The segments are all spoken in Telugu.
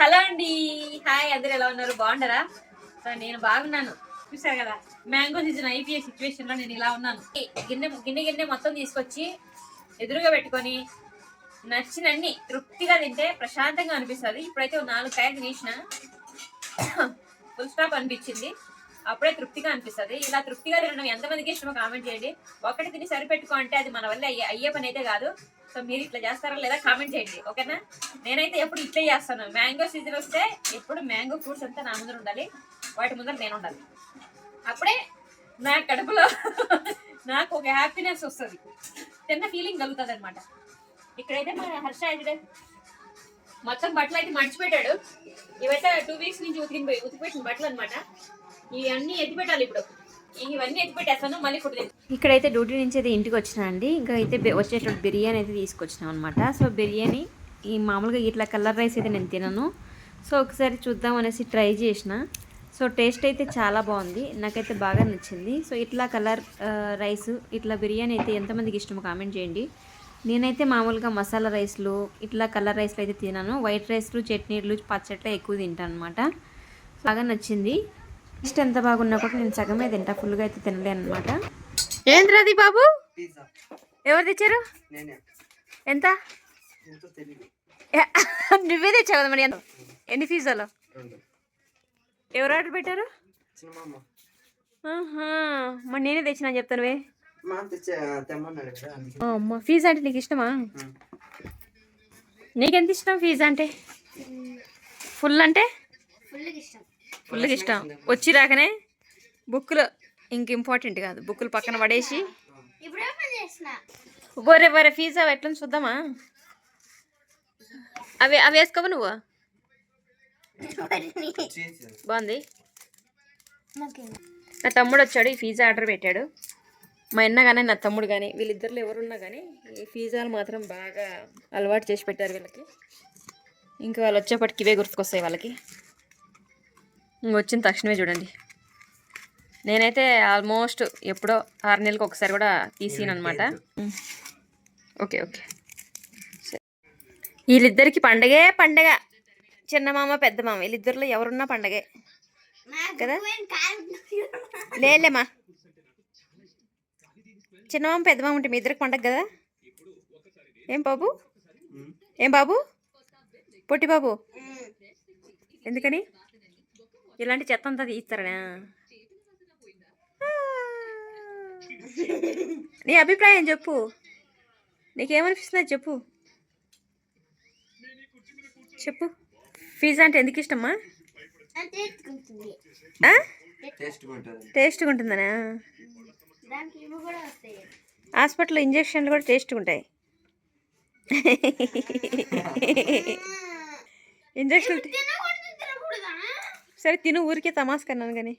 హలో అండి. హాయ్ అందరు ఎలా ఉన్నారు? బాగుండరా? సో నేను బాగున్నాను. చూసారు కదా మ్యాంగో సీజన్ అయిపోయే సిచ్యువేషన్లో నేను ఇలా ఉన్నాను. గిన్నె గిన్నె గిన్నె మొత్తం తీసుకొచ్చి ఎదురుగా పెట్టుకొని నచ్చినన్ని తృప్తిగా తింటే ప్రశాంతంగా అనిపిస్తుంది. ఇప్పుడైతే నాలుగు కాయలు తినేసిన ఫుల్ స్టాప్ అనిపించింది. అప్పుడే తృప్తిగా అనిపిస్తుంది. ఇలా తృప్తిగా తినడం ఎంతమందికి ఇష్టమో కామెంట్ చేయండి. ఒకటి తిని సరిపెట్టుకో అంటే అది మన వల్ల అయ్యే అయ్యే పని అయితే కాదు. సో మీరు ఇట్లా చేస్తారా లేదా కామెంట్ చేయండి. ఓకేనా? నేనైతే ఎప్పుడు ఇట్లే చేస్తాను. మ్యాంగో సీజన్ వస్తే ఎప్పుడు మ్యాంగో ఫ్రూట్స్ అంతా నా ముందర ఉండాలి. వాటి ముందర నేను ఉండాలి. అప్పుడే నా కడుపులో నాకు ఒక హ్యాపీనెస్ వస్తుంది. చిన్న ఫీలింగ్ కలుగుతుంది అనమాట ఇక్కడైతే మా హర్ష అయితే మొత్తం బట్టలు అయితే మర్చిపెట్టాడు ఇవైతే టూ వీక్స్ నుంచి ఉతికి ఉతికిపెట్టిన బట్టలు అనమాట ఇవన్నీ ఎత్తి పెట్టాలి ఇప్పుడు. ఇక్కడైతే డ్యూటీ నుంచి అయితే ఇంటికి వచ్చినా అండి. ఇంకా అయితే వచ్చేటప్పుడు బిర్యానీ అయితే తీసుకొచ్చినాం అనమాట సో బిర్యానీ ఈ మామూలుగా ఇట్లా కలర్ రైస్ అయితే నేను తినను. సో ఒకసారి చూద్దాం అనేసి ట్రై చేసిన. సో టేస్ట్ అయితే చాలా బాగుంది. నాకైతే బాగా నచ్చింది. సో ఇట్లా కలర్ రైస్ ఇట్లా బిర్యానీ అయితే ఎంతమందికి ఇష్టమో కామెంట్ చేయండి. నేనైతే మామూలుగా మసాలా రైస్లు ఇట్లా కలర్ రైస్లు అయితే తినాను. వైట్ రైస్లు చట్నీలు పచ్చట్లు ఎక్కువ తింటాను అనమాట బాగా నచ్చింది. టేస్ట్ ఎంత బాగున్నా కూడా నేను సగమే తింటా. ఫుల్గా అయితే తినలేను అనమాట ఏంద్రది బాబు? పిజ్జా ఎవరు తెచ్చారు? నేనే. ఎంత? నువ్వే తెచ్చావు కదా మరి ఎంత? ఎన్ని ఫీజాలు? రెండు. ఎవరు ఆర్డర్ పెట్టారు? మరి నేనే తెచ్చినా చెప్తానువే మా తెచ్చే తెమ్మన్నాడు కదా అందుకే. అమ్మ ఫీజు అంటే నీకు ఇష్టమా. నీకెంత ఇష్టం ఫీజు అంటే? ఫుల్. అంటే? ఫుల్గా ఇష్టం. వచ్చి రాకనే బుక్కులు ఇంక ఇంపార్టెంట్ కాదు. బుక్కులు పక్కన పడేసి. బొరే బొరే ఫీజు అవి ఎట్లా చూద్దామా? అవి అవి వేసుకోవు నువ్వు? బాగుంది. నా తమ్ముడు వచ్చాడు ఈ పిజ్జా ఆర్డర్ పెట్టాడు. మా అన్న కానీ నా తమ్ముడు కానీ వీళ్ళిద్దరిలో ఎవరున్నా కానీ ఈ పిజ్జాలు మాత్రం బాగా అలవాటు చేసి పెట్టారు వీళ్ళకి. ఇంకా వాళ్ళు వచ్చేప్పటికి ఇవే గుర్తుకొస్తాయి వాళ్ళకి. వచ్చిన తక్షణమే చూడండి. నేనైతే ఆల్మోస్ట్ ఎప్పుడో ఆరు నెలలకు ఒకసారి కూడా తీసిను అనమాట ఓకే ఓకే. సరే. వీళ్ళిద్దరికి పండగే పండగ. చిన్న మామ పెద్ద మామ వీళ్ళిద్దరిలో ఎవరున్నా పండగే. కదా? లేలేమా చిన్న మామ పెద్ద మామ ఉంటే మీ ఇద్దరికి పండగ కదా? ఏం బాబు? ఏం బాబు? పొట్టి బాబు? ఎందుకని? ఇలాంటి చెత్త అంతా తీస్తారనా నీ అభిప్రాయం చెప్పు. నీకేమనిపిస్తుందో చెప్పు. చెప్పు. పిజ్జా అంటే ఎందుకు ఇష్టమ్మా? టేస్ట్గా ఉంటుందనా హాస్పిటల్లో ఇంజక్షన్లు కూడా టేస్ట్గా ఉంటాయి. ఇంజక్షన్ సరే తిను ఊరికే తమాస్ కన్నాను కానీ.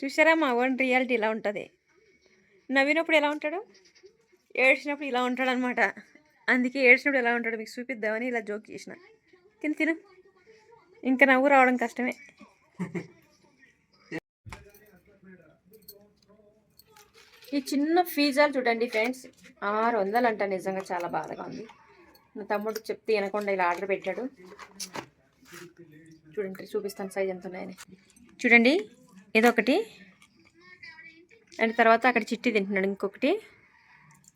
చూసారా మా ఓన్ రియాలిటీ ఇలా ఉంటుంది. నవ్వినప్పుడు ఎలా ఉంటాడు? ఏడ్చినప్పుడు ఇలా ఉంటాడు అనమాట అందుకే ఏడ్చినప్పుడు ఎలా ఉంటాడు మీకు చూపిద్దామని ఇలా జోక్ చేసిన. తిను తిను. ఇంకా నవ్వు రావడం కష్టమే. ఈ చిన్న ఫీజాలు చూడండి ఫ్రెండ్స్. ఆరు వందలు అంట నిజంగా చాలా బాధగా ఉంది. నా తమ్ముడు చెప్తే వినకుండా ఇలా ఆర్డర్ పెట్టాడు. చూడండి చూపిస్తాను సైజ్ ఎంత ఉన్నాయని. చూడండి ఇదొకటి అండ్ తర్వాత అక్కడ చిట్టి తింటున్నాడు ఇంకొకటి.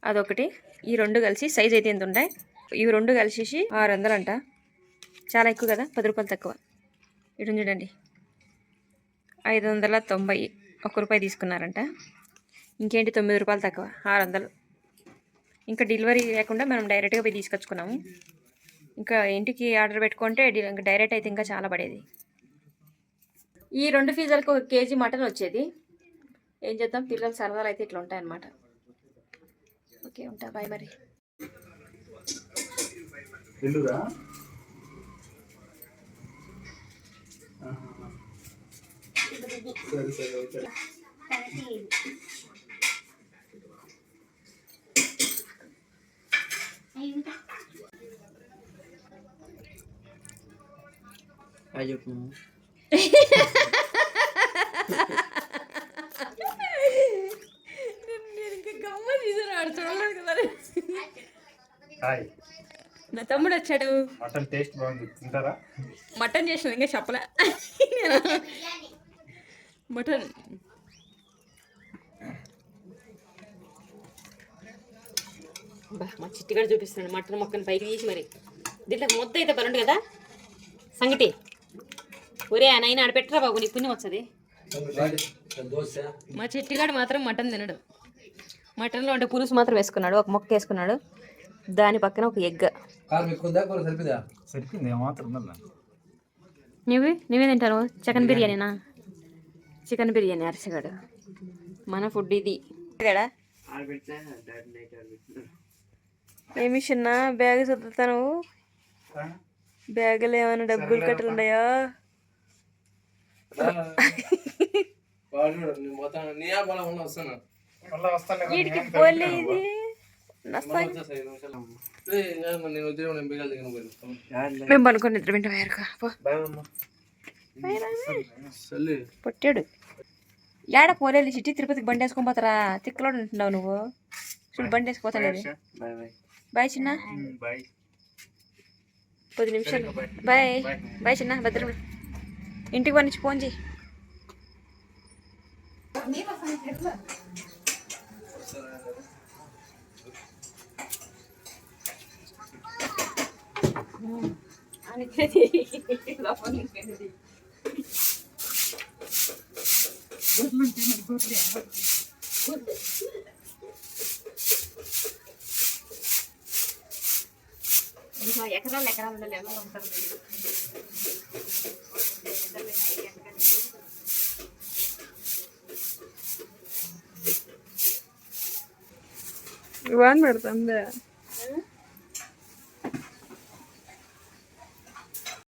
అదొకటి. ఈ రెండు కలిసి సైజ్ అయితే ఎంత ఉంటాయి ఇవి రెండు కలిసేసి ఆరు వందలు అంట. చాలా ఎక్కువ కదా? పది రూపాయలు తక్కువ. ఇటు చూడండి. ఐదు వందల తొంభై ఒక్క రూపాయి తీసుకున్నారంట. ఇంకేంటి తొమ్మిది రూపాయలు తక్కువ? ఆరు వందలు. ఇంకా డెలివరీ లేకుండా మనం డైరెక్ట్గా పోయి తీసుకొచ్చుకున్నాము. ఇంకా ఇంటికి ఆర్డర్ పెట్టుకుంటే డైరెక్ట్ అయితే ఇంకా చాలా పడేది. ఈ రెండు ఫీజులకు ఒక కేజీ మటన్ వచ్చేది. ఏం చేద్దాం? పిల్లలు సరదాలు అయితే ఇట్లా ఉంటాయన్నమాట. ఓకే ఉంటా. బాయ్ మరి. సరే సరే అది చెప్పు హాయ్ నా తమ్ముడు వచ్చాడు. మటన్ టేస్ట్ బాగుంది. తింటారా? మటన్ చేసిన ఇంకా చెప్పలే. నేను మటన్. బా మా చిట్టిగాడు చూపిస్తున్నాడు. మటన్ మొక్కని పైకి తీసి మరి. దీంట్లో ముద్ద అయితే పనుండు కదా? సంగటి. ఒరే నైనా ఆడ పెట్టరా బాబు నీ పుణ్యం వస్తుంది. మా చిట్టిగాడు మాత్రం మటన్ తినడు. మటన్లో ఉంటే పులుసు మాత్రం వేసుకున్నాడు ఒక మొక్క వేసుకున్నాడు. దాని పక్కన ఒక ఎగ్. కారం ఎక్కువ ఉందా కూర సరిపోదా సరిపోయింది ఏమాత్రం ఉందా నువ్వు నువ్వే తింటాను చికెన్ బిర్యానీనా? చికెన్ బిర్యానీ అరసగాడు. మన ఫుడ్ ఇది. ఏమి చిన్న బ్యాగ్ చదువుతాను బ్యాగులో ఏమైనా డబ్బులు కట్టలున్నాయా వాడు మేము పనుకొని నిద్ర వింటాం పొట్టాడు. ఏడ పోలేదు సిటీ తిరుపతికి బండి వేసుకొని పోతారా? తిక్కలో ఉంటున్నావు నువ్వు. చూడు బండి వేసుకుపోతాను బాయ్ చిన్న. పది నిమిషాలు. బాయ్. బాయ్ చిన్న భద్రం. ఇంటికి పండించి ఫోన్ చేయి. ఇంకా ఎకరాలు ఎకరాలు ఉండాలి ఎలా ఉంటారు? మీరు? వాన్ పెడతాందే